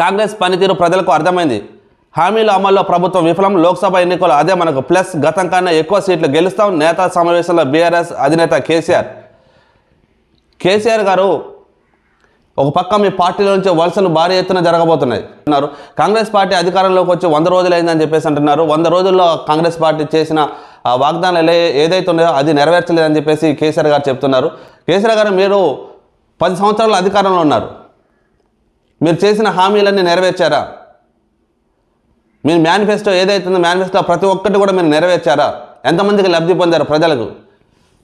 కాంగ్రెస్ పనితీరు ప్రజలకు అర్థమైంది. హామీల అమల్లో ప్రభుత్వం విఫలం లోక్సభ ఎన్నికలు అదే మనకు ప్లస్ గతం కన్నా ఎక్కువ సీట్లు గెలుస్తాం నేతా సమావేశంలో బీఆర్ఎస్ అధినేత కేసీఆర్. కేసీఆర్ గారు ఒక పక్క మీ పార్టీలో నుంచి వలసలు భారీ ఎత్తున జరగబోతున్నాయి అన్నారు. కాంగ్రెస్ పార్టీ అధికారంలోకి వచ్చి వంద రోజులైందని చెప్పేసి అంటున్నారు. వంద రోజుల్లో కాంగ్రెస్ పార్టీ చేసిన ఆ వాగ్దానాలు ఏదైతే ఉన్నాయో అది నెరవేర్చలేదని చెప్పేసి కేసీఆర్ గారు చెప్తున్నారు. కేసీఆర్ గారు మీరు పది సంవత్సరాలు అధికారంలో ఉన్నారు. మీరు చేసిన హామీలన్నీ నెరవేర్చారా? మీ మేనిఫెస్టో ఏదైతుందో మేనిఫెస్టో ప్రతి ఒక్కటి కూడా మీరు నెరవేర్చారా? ఎంతమందికి లబ్ధి పొందారు ప్రజలకు?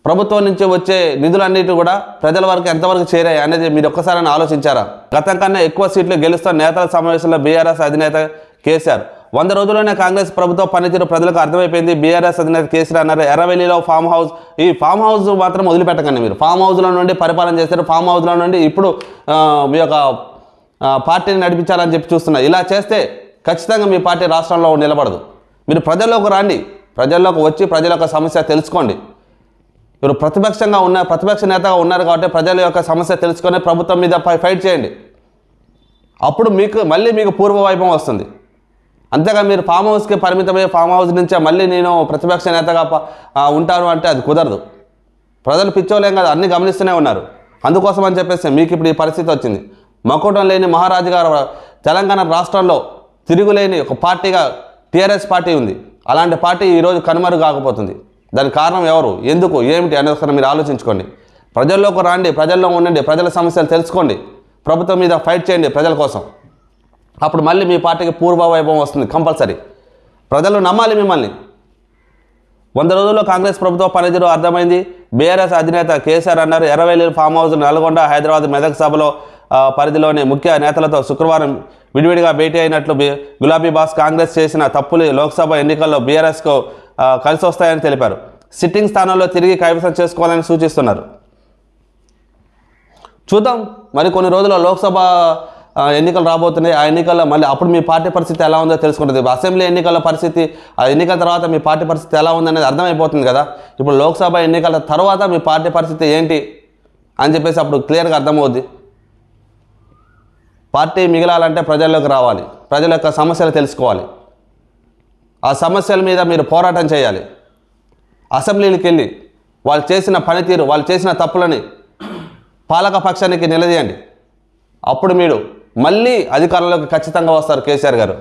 ప్రభుత్వం నుంచి వచ్చే నిధులన్నిటి కూడా ప్రజల వరకు ఎంతవరకు చేరాయి అనేది మీరు ఒక్కసారి ఆలోచించారా? గతం కన్నా ఎక్కువ సీట్లు గెలుస్తున్న నేతల సమావేశంలో బీఆర్ఎస్ అధినేత కేసీఆర్. వంద రోజుల్లోనే కాంగ్రెస్ ప్రభుత్వ పనితీరు ప్రజలకు అర్థమైపోయింది. బీఆర్ఎస్ అధినేత కేసీఆర్ అన్నారు ఎర్రవెల్లిలో ఫామ్ హౌస్. ఈ ఫామ్ హౌస్ మాత్రం వదిలిపెట్టకండి మీరు. ఫామ్ హౌస్లో నుండి పరిపాలన చేస్తారు ఫామ్ హౌస్లో నుండి ఇప్పుడు మీ యొక్క పార్టీని నడిపించాలని చెప్పి చూస్తున్నారు ఇలా చేస్తే ఖచ్చితంగా మీ పార్టీ రాష్ట్రంలో నిలబడదు. మీరు ప్రజల్లోకి రండి. ప్రజల్లోకి వచ్చి ప్రజల యొక్క సమస్య తెలుసుకోండి. మీరు ప్రతిపక్షంగా ఉన్న ప్రతిపక్ష నేతగా ఉన్నారు కాబట్టి ప్రజల యొక్క సమస్య తెలుసుకొని ప్రభుత్వం మీద ఫైట్ చేయండి. అప్పుడు మీకు మళ్ళీ మీకు పూర్వ వైభవం వస్తుంది. అంతేగా మీరు ఫామ్ హౌస్కి పరిమితమయ్యే ఫామ్ హౌస్ నుంచే మళ్ళీ నేను ప్రతిపక్ష నేతగా ఉంటాను అంటే అది కుదరదు. ప్రజలు పిచ్చోలేం కదా అన్ని గమనిస్తూనే ఉన్నారు. అందుకోసం అని చెప్పేసి మీకు ఇప్పుడు ఈ పరిస్థితి వచ్చింది. మకోటం లేని మహారాజు గారు తెలంగాణ రాష్ట్రంలో తిరుగులేని ఒక పార్టీగా టీఆర్ఎస్ పార్టీ ఉంది. అలాంటి పార్టీ ఈరోజు కనుమరు కాకపోతుంది. దానికి కారణం ఎవరు? ఎందుకు? ఏమిటి? అనేది ఒకసారి మీరు ఆలోచించుకోండి. ప్రజల్లోకి రాండి ప్రజల్లో ఉండండి ప్రజల సమస్యలు తెలుసుకోండి. ప్రభుత్వం మీద ఫైట్ చేయండి ప్రజల కోసం. అప్పుడు మళ్ళీ మీ పార్టీకి పూర్వ వైభవం వస్తుంది కంపల్సరీ. ప్రజలు నమ్మాలి మిమ్మల్ని. వంద రోజుల్లో కాంగ్రెస్ ప్రభుత్వ పనితీరు అర్థమైంది. బీఆర్ఎస్ అధినేత కేసీఆర్ అన్నారు ఎర్రవేలి ఫామ్ హౌస్ నల్గొండ హైదరాబాద్ మెదక్ సభలో పరిధిలోని ముఖ్య నేతలతో శుక్రవారం విడివిడిగా భేటీ అయినట్లు గులాబీ బాస్ కాంగ్రెస్ చేసిన తప్పులు లోక్సభ ఎన్నికల్లో బీఆర్ఎస్కు కలిసి వస్తాయని తెలిపారు. సిట్టింగ్ స్థానంలో తిరిగి కైవసం చేసుకోవాలని సూచిస్తున్నారు. చూద్దాం. మరి కొన్ని రోజుల్లో లోక్సభ ఎన్నికలు రాబోతున్నాయి. ఆ ఎన్నికల్లో మళ్ళీ అప్పుడు మీ పార్టీ పరిస్థితి ఎలా ఉందో తెలుసుకుంటుంది. అసెంబ్లీ ఎన్నికల పరిస్థితి ఆ ఎన్నికల తర్వాత మీ పార్టీ పరిస్థితి ఎలా ఉందనేది అర్థమైపోతుంది కదా. ఇప్పుడు లోక్సభ ఎన్నికల తర్వాత మీ పార్టీ పరిస్థితి ఏంటి అని చెప్పేసి అప్పుడు క్లియర్గా అర్థమవుద్ది. పార్టీ మిగలాలంటే ప్రజల్లోకి రావాలి. ప్రజల యొక్క సమస్యలు తెలుసుకోవాలి. ఆ సమస్యల మీద మీరు పోరాటం చేయాలి. అసెంబ్లీలకు వెళ్ళి వాళ్ళు చేసిన పనితీరు వాళ్ళు చేసిన తప్పులని పాలక పక్షానికి నిలదీయండి. అప్పుడు మీరు మళ్ళీ అధికారంలోకి ఖచ్చితంగా వస్తారు కేసీఆర్ గారు.